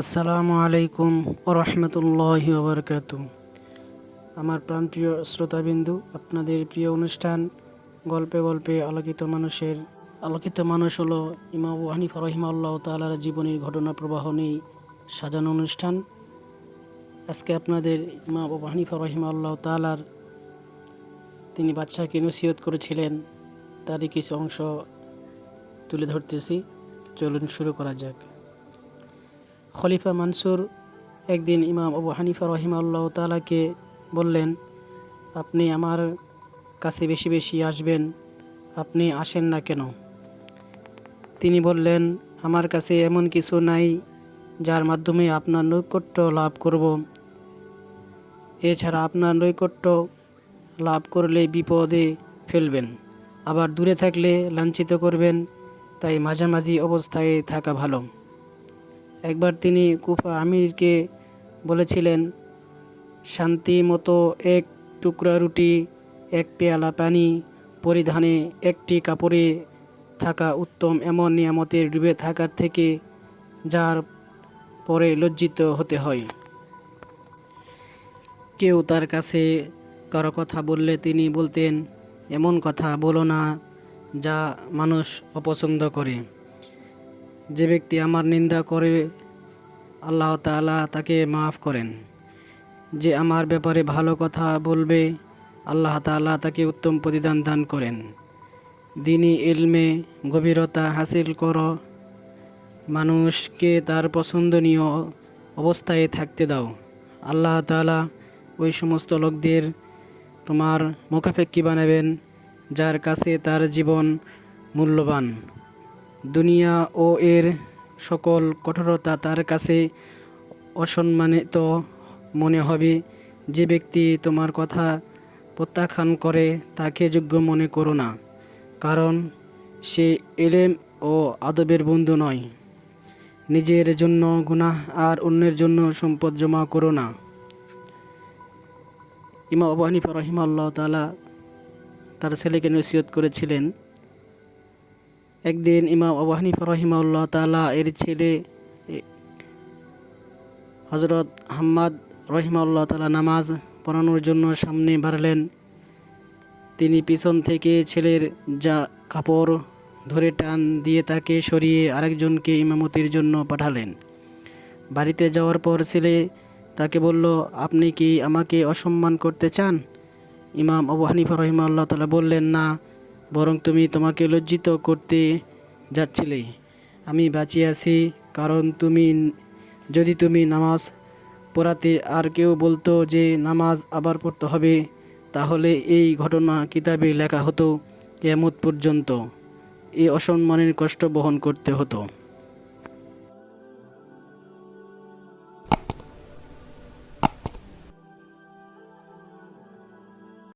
আসসালামু আলাইকুম ওরহমতুল্লাহি ওবরকাত আমার প্রাণপ্রিয় শ্রোতাবিন্দু, আপনাদের প্রিয় অনুষ্ঠান, গল্পে গল্পে আলোকিত মানুষের, আলোকিত মানুষ হলো ইমাম হানিফা রহিমাল্লাহ তালার জীবনীর ঘটনা প্রবাহ নিয়ে সাজানো অনুষ্ঠান। আজকে আপনাদের ইমাম আবু হানিফা রহিমাল্লাহ তালার তিনি বাচ্চাকে নসিহত করেছিলেন, তারই কিছু অংশ তুলে ধরতেছি। চলুন শুরু করা যাক। খলিফা মানসুর একদিন ইমাম আবু হানিফা রহিমাল্লাহ তালাকে বললেন, আপনি আমার কাছে বেশি বেশি আসবেন, আপনি আসেন না কেন? তিনি বললেন, আমার কাছে এমন কিছু নাই যার মাধ্যমে আপনার নৈকট্য লাভ করব। এছাড়া আপনার নৈকট্য লাভ করলে বিপদে ফেলবেন, আবার দূরে থাকলে লাঞ্ছিত করবেন, তাই মাঝামাঝি অবস্থায় থাকা ভালো। একবার তিনি কুফা আমিরকে বলেছিলেন, শান্তি মতো এক টুকরা রুটি, এক পেয়ালা পানি, পরিধানে একটি কাপড়ে থাকা উত্তম এমন নিয়ামতের ডুবে থাকার থেকে যার পরে লজ্জিত হতে হয়। কেউ তার কাছে কারও কথা বললে তিনি বলতেন, এমন কথা বলো না যা মানুষ অপছন্দ করে। যে ব্যক্তি আমার নিন্দা করে, আল্লাহ তাআলা তাকে মাফ করেন। যে আমার ব্যাপারে ভালো কথা বলবে, আল্লাহ তাআলা তাকে উত্তম প্রতিদান দান করেন। দিনই ইলমে গভীরতা হাসিল করো। মানুষকে তার পছন্দনীয় অবস্থায় থাকতে দাও। আল্লাহ তাআলা ওই সমস্ত লোকদের তোমার মোকাফেক্ষি বানাবেন, যার কাছে তার জীবন মূল্যবান। দুনিয়া ও এর সকল কঠোরতা তার কাছে অসম্মানিত মনে হবে। যে ব্যক্তি তোমার কথা প্রত্যাখ্যান করে, তাকে যোগ্য মনে করো না, কারণ সে এলেম ও আদবের বন্ধু নয়। নিজের জন্য গুনাহ আর অন্যের জন্য সম্পদ জমা করো না। ইমা আবু হানিফা তালা তার ছেলেকে নসিহত করেছিলেন একদিন ইমাম আবু হানিফা রহিমাউল্লাহ তালা এর ছেলে হজরত হাম্মাদ রহিমাউল্লাহ তালা নামাজ পড়ানোর জন্য সামনে বাড়লেন। তিনি পিছন থেকে ছেলের যা কাপড় ধরে টান দিয়ে তাকে সরিয়ে আরেকজনকে ইমামতির জন্য পাঠালেন। বাড়িতে যাওয়ার পর ছেলে তাকে বলল, আপনি কি আমাকে অসম্মান করতে চান? ইমাম আবু হানিফা রহিমাল্লাহ তালা বললেন, না। বরং তুমি তোমাকে লজ্জিত করতে যাচ্ছিলে। আমি বাঁচিয়ে আছি, কারণ তুমি যদি তুমি নামাজ পড়াতে আর কেউ বলতো যে নামাজ আবার পড়তে হবে, তাহলে এই ঘটনা কিতাবে লেখা হতো কেমত পর্যন্ত। এই অসম্মানের কষ্ট বহন করতে হতো।